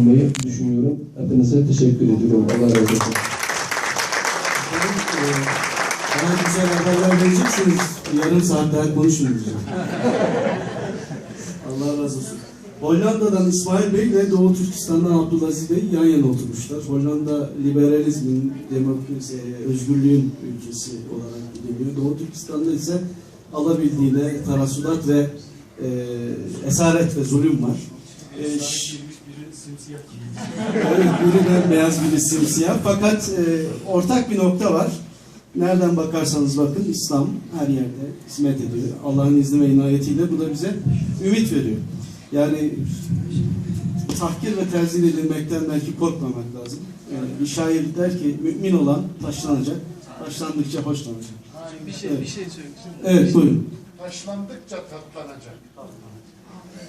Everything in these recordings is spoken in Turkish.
olmayı düşünüyorum. Hepinize teşekkür ediyorum. Allah razı olsun. Bana güzel haberler vereceksiniz. Yarım saat daha konuşmayacağım. Allah razı olsun. Hollanda'dan İsmail Bey ile Doğu Türkistan'dan Abdülaziz Bey yan yana oturmuşlar. Hollanda liberalizmin, demokrasi, özgürlüğün ülkesi olarak biliniyor. Doğu Türkistan'da ise alabildiğine tarasulat ve e, esaret ve zulüm var. E, ş- Evet, biri beyaz biri simsiyah. Fakat e, ortak bir nokta var. Nereden bakarsanız bakın İslam her yerde hizmet ediyor. Allah'ın izni ve inayetiyle bu da bize ümit veriyor. Yani tahkir ve tenzil edilmekten belki korkmamak lazım. Yani bir şair der ki mümin olan taşlanacak, taşlandıkça hoşlanacak. Bir şey, Evet. bir şey söyleyeyim. Evet buyurun. Taşlandıkça tatlanacak.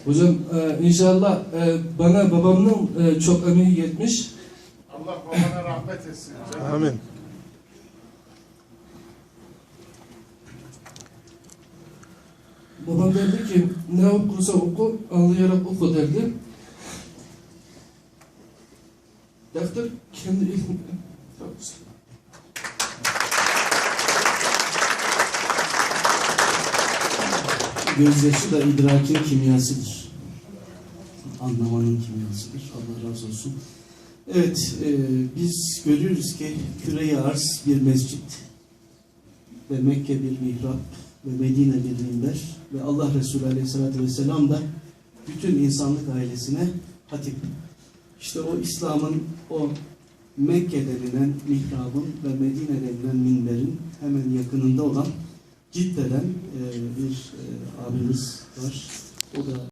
Hocam e, inşallah e, bana babamın e, çok emeği yetmiş. Allah babana rahmet etsin. canım. Amin. Babam derdi ki ne okursa oku, anlayarak oku derdi. Defter kendi ilmi. Gözyaşı da idrakin kimyasıdır. Anlamanın kimyasıdır. Allah razı olsun. Evet, e, biz görüyoruz ki küre arz bir mescit ve Mekke bir mihrap ve Medine bir minber ve Allah Resulü Aleyhisselatü Vesselam da bütün insanlık ailesine hatip. İşte o İslam'ın o Mekke denilen mihrabın ve Medine denilen minberin hemen yakınında olan Cidde'den e, bir e, abimiz var.